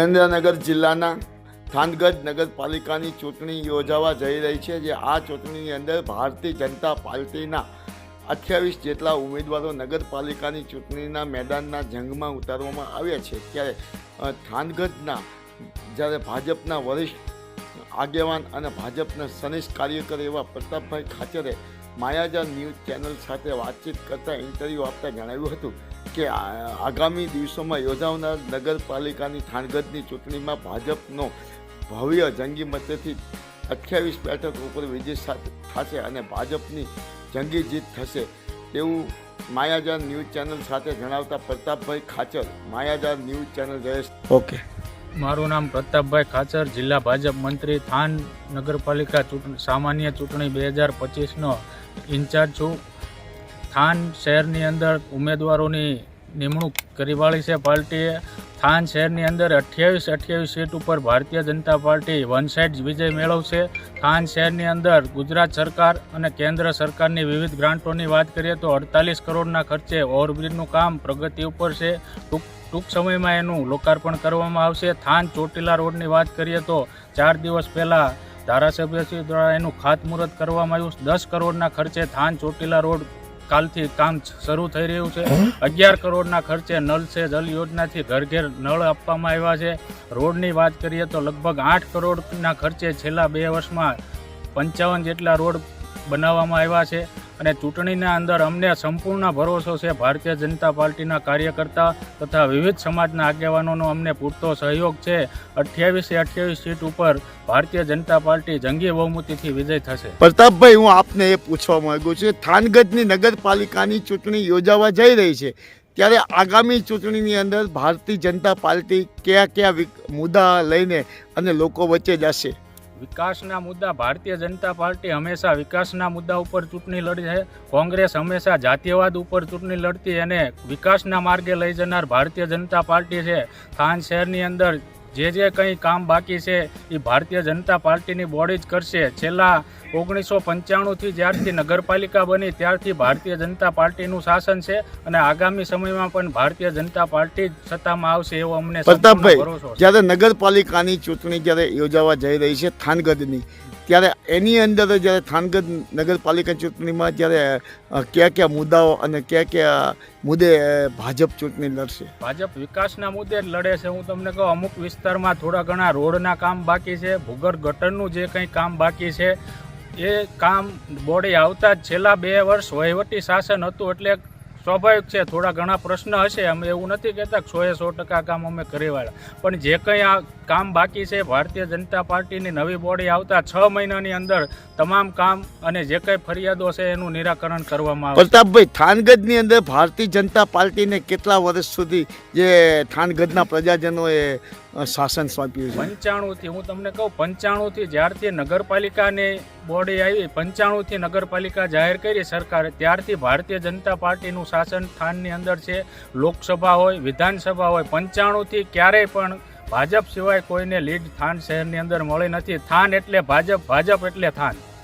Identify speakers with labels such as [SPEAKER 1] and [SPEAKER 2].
[SPEAKER 1] સુરેન્દ્રનગર જિલ્લાના થાનગઢ નગરપાલિકાની ચૂંટણી યોજાવા જઈ રહી છે, જે આ ચૂંટણીની અંદર ભારતીય જનતા પાર્ટીના અઠ્યાવીસ જેટલા ઉમેદવારો નગરપાલિકાની ચૂંટણીના મેદાનના જંગમાં ઉતારવામાં આવ્યા છે. ત્યારે થાનગઢના જ્યારે ભાજપના વરિષ્ઠ આગેવાન અને ભાજપના સનિષ્ઠ કાર્યકર એવા પ્રતાપભાઈ ખાચરે માયાજા ન્યૂઝ ચેનલ સાથે વાતચીત કરતા ઇન્ટરવ્યૂ આપતા જણાવ્યું હતું. કે આ- આગામી દિવસોમાં યોજાનાર નગરપાલિકાની થાનગઢની ચૂંટણીમાં ભાજપનો ભવ્ય જંગી મતેથી અઠ્યાવીસ બેઠક ઉપર વિજય થશે અને ભાજપની જંગી જીત થશે તેવું માયાજાર ન્યૂઝ ચેનલ સાથે જણાવતા Pratapbhai Khachar Mayajaal news channel Jayesh. Okay.
[SPEAKER 2] મારું નામ પ્રતાપભાઈ ખાચર જિલ્લા ભાજપ મંત્રી થાન નગરપાલિકા ચૂંટણી સામાન્ય ચૂંટણી બે હજાર પચીસનો ઇન્ચાર્જ છું. થાન શહેરની અંદર ઉમેદવારોની નિમણૂક કરી વાળી છે પાર્ટીએ. થાન શહેરની અંદર અઠ્યાવીસ અઠ્યાવીસ સીટ ઉપર Bharatiya Janata party one side વિજય મેળવશે. થાન શહેરની અંદર ગુજરાત સરકાર અને કેન્દ્ર સરકારની વિવિધ ગ્રાન્ટોની વાત કરીએ તો અડતાલીસ કરોડના ખર્ચે ઓવરબ્રિજનું કામ પ્રગતિ ઉપર છે. ટૂંક ટૂંક સમયમાં એનું લોકાર્પણ કરવામાં આવશે. થાન ચોટીલા રોડની વાત કરીએ તો ચાર દિવસ પહેલાં ધારાસભ્યશ્રી દ્વારા એનું ખાતમુહૂર્ત કરવામાં આવ્યું. દસ કરોડના ખર્ચે થાન ચોટીલા રોડ કાલથી કામ શરૂ થઈ રહ્યું છે. અગિયાર કરોડના ખર્ચે નળ સે જલ યોજનાથી ઘર ઘેર નળ આપવામાં આવ્યા છે. રોડની વાત કરીએ તો લગભગ આઠ કરોડના ખર્ચે છેલ્લા બે વર્ષમાં પંચાવન જેટલા રોડ બનાવવામાં આવ્યા છે. અને ચૂંટણીના અંદર અમને સંપૂર્ણ ભરોસો છે. ભારતીય જનતા પાર્ટીના કાર્યકર્તા તથા વિવિધ સમાજના આગેવાનોનો અમને પૂરતો સહયોગ છે. અઠ્યાવીસે અઠ્યાવીસ સીટ ઉપર ભારતીય જનતા પાર્ટી જંગી બહુમતીથી વિજય થશે.
[SPEAKER 1] પ્રતાપભાઈ, હું આપને એ પૂછવા માંગુ છું થાનગઢની નગરપાલિકાની ચૂંટણી યોજાવા જઈ રહી છે. ત્યારે આગામી ચૂંટણીની અંદર ભારતીય જનતા પાર્ટી કયા કયા મુદ્દા લઈને અને લોકો વચ્ચે જશે?
[SPEAKER 2] વિકાસના મુદ્દા ભારતીય જનતા પાર્ટી હંમેશા વિકાસના મુદ્દા ઉપર ચૂંટણી લડી છે કોંગ્રેસ હંમેશા જાતિયવાદ ઉપર ચૂંટણી લડતી અને વિકાસના માર્ગે લઈ જનાર ભારતીય જનતા પાર્ટી છે. થાન શહેરની અંદર જે જે કંઈ કામ બાકી છે એ ભારતીય જનતા પાર્ટીની બોડી જ કરશે. છેલ્લા ઓગણીસો પંચાણુંથી જ્યારથી નગરપાલિકા બની ત્યારથી ભારતીય જનતા પાર્ટીનું શાસન છે અને આગામી સમયમાં પણ ભારતીય જનતા પાર્ટી જ સત્તામાં આવશે એવો અમને
[SPEAKER 1] પ્રતાપભાઈ જ્યારે નગરપાલિકાની ચૂંટણી જ્યારે યોજાવા જઈ રહી છે થાનગઢની ત્યારે એની અંદર જ્યારે થાનગઢ નગરપાલિકા ચૂંટણીમાં જ્યારે કયા કયા મુદ્દાઓ અને કયા કયા મુદ્દે ભાજપ ચૂંટણી લડશે?
[SPEAKER 2] ભાજપ વિકાસના મુદ્દે જ લડે છે. હું તમને કહું, અમુક વિસ્તારમાં થોડા ઘણા રોડના કામ બાકી છે. ભૂગર્ભ ગટરનું જે કંઈ કામ બાકી છે, એ કામ બોડી આવતા જ છેલ્લા બે વર્ષ વહીવટી શાસન હતું એટલે સ્વાભાવિક છે, થોડા ઘણા પ્રશ્ન હશે, અમે એવું નથી કહેતા સો એ સો ટકા કામ અમે કરી વાળા. પણ જે કંઈ આ કામ બાકી છે, ભારતીય જનતા પાર્ટીની નવી બોડી આવતા છ મહિનાની અંદર તમામ કામ અને જે કંઈ ફરિયાદો છે એનું નિરાકરણ કરવામાં આવશે.
[SPEAKER 1] પ્રતાપભાઈ થાનગઢની અંદર ભારતીય જનતા પાર્ટીને કેટલા વર્ષ સુધી જે થાનગઢના પ્રજાજનોએ શાસન સોંપ્યું છે?
[SPEAKER 2] પંચાણુંથી હું તમને કહું પંચાણુંથી જ્યારથી નગરપાલિકાની બોડી આવી પંચાણુંથી નગરપાલિકા જાહેર કરી સરકારે ત્યારથી ભારતીય જનતા પાર્ટીનું શાસન સ્થાનની અંદર છે. લોકસભા હોય વિધાનસભા હોય પંચાણુંથી ક્યારેય પણ ભાજપ સિવાય કોઈને લીડ થાન શહેરની અંદર મળી નથી. થાન એટલે ભાજપ ભાજપ એટલે થાન.